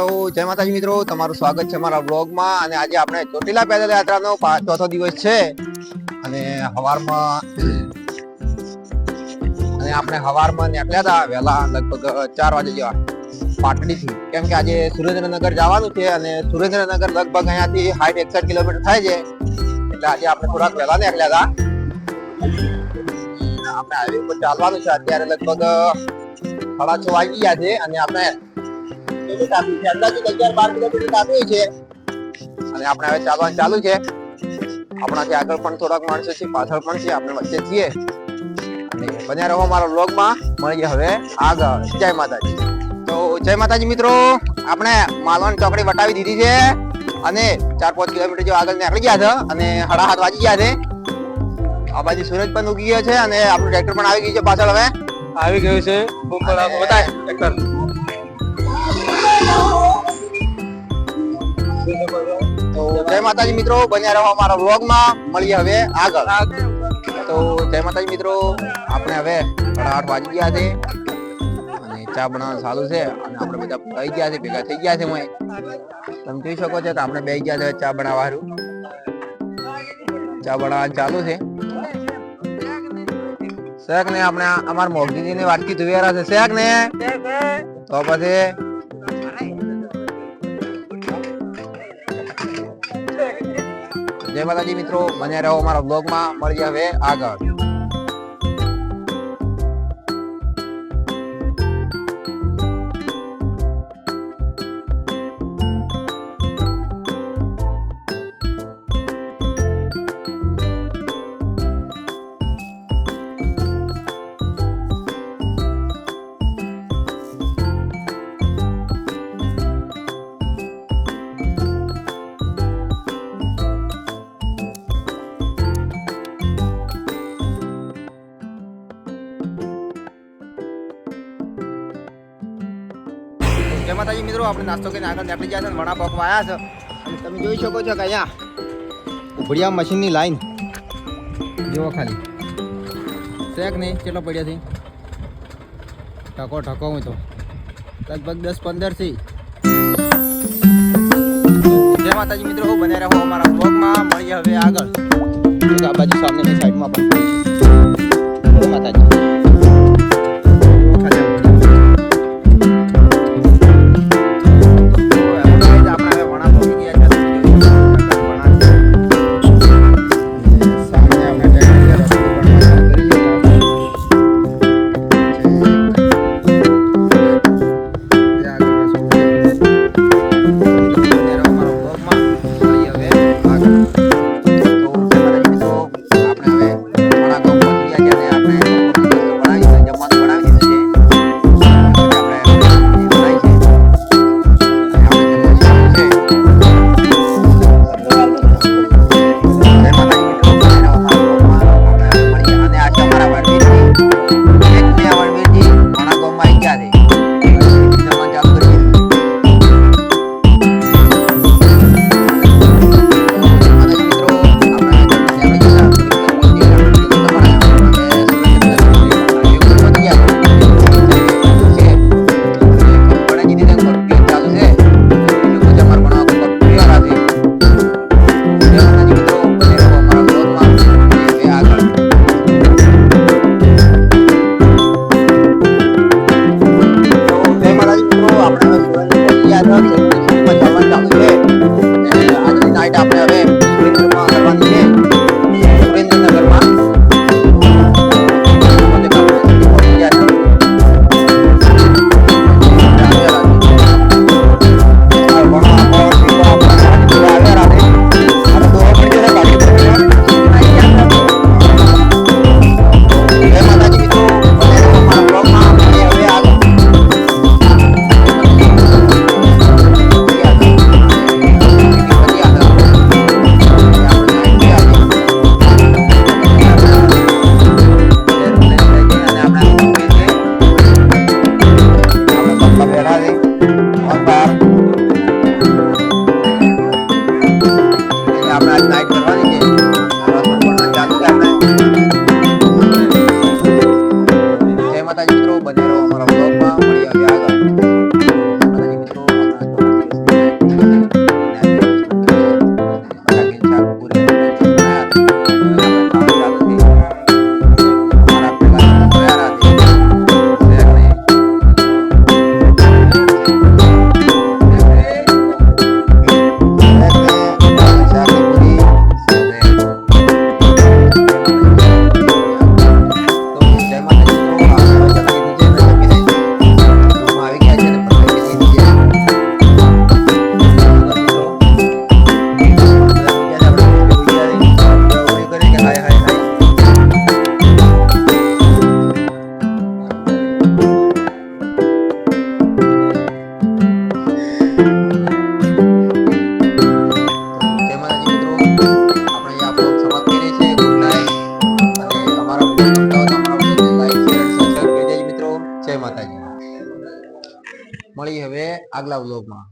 તો જય માતાજી મિત્રો, તમારું સ્વાગત છે મારા બ્લોગમાં અને આજે આપણે ચોટીલા પેદલ યાત્રાનો ચોથો દિવસ છે. અને હવારમાં, અને આપણે હવારમાં નીકળ્યા હતા વહેલા, લગભગ ચાર વાગે જેવા, પાટડીથી. કેમ કે આજે સુરેન્દ્રનગર જવાનું છે અને સુરેન્દ્રનગર લગભગ અહીંયાથી સાઠ એકસઠ કિલોમીટર થાય છે. એટલે આજે આપણે થોડાક વહેલા નીકળ્યા હતા. આપણે હાઈવે ઉપર ચાલવાનું છે. અત્યારે લગભગ સાડા છ વાગી ગયા છે અને આપણે કેટલું કાપ્યું છે. અંદાજિત અગિયાર બાર કિલોમીટર કાપ્યું છે. અને આપણે હવે ચાલવાનું ચાલુ છે. આપણાથી આગળ પણ થોડાક માણસો છે પાછળ પણ છે આપણે વચ્ચે છીએ. અને બન્યા રહો મારા વ્લોગમાં. મળીએ હવે આગળ. જય માતાજી. તો જય માતાજી મિત્રો. આપણે માલવણ ચોકડી વટાવી દીધી છે. અને ચાર પાંચ કિલોમીટર જેવા આગળ નીકળી ગયા છે. અને હડા હાથ વાગી ગયા છે. આ બાજુ સૂરજ પણ ઉગી ગયો છે અને આપણું ટ્રેક્ટર પણ આવી ગયું છે પાછળ હવે. આવી ગયું છે. બતાય. ટ્રેક્ટર જય માતાજી મિત્રો, બન્યા રહો અમારા વ્લોગમાં મળીએ હવે આગળ. તો જય માતાજી મિત્રો, આપણે હવે સાડા આઠ વાગી ગયા છે. અને ચા બનાવવાનું ચાલુ છે. અને આપણે બધા થઈ ગયા છે, ભેગા થઈ ગયા છે હું તમે જોઈ શકો છો કે આપણે બે ગયા છે ચા બનાવવાનું. ચા બનાવવાનું ચાલુ છે. શેખ ને આપણે અમારા મોગજીજી ની વાટકી ધુવેરા છે. શેખ ને તો પછી જય માતાજી મિત્રો બન્યા રહો અમારા બ્લોગમાં મળીએ હવે આગળ. માતાજી મિત્રો, આપણે નાસ્તો કરીને આગળ નીકળી ગયા છે વડા આવ્યા છે. તમે જોઈ શકો છો કે અહીંયા ઉભડિયા મશીનની લાઈન. જુઓ ખાલી. શેક નહીં? કેટલો પડ્યા ઠકો ઠકો હું તો. લગભગ દસ પંદરથી. જય માતાજી મિત્રો બન્યા રહો અમારા બ્લોગમાં મળીએ હવે આગળ. બાજુ સામેની સાઈડમાં પણ. માતાજી. આગલા વ્લોગમાં.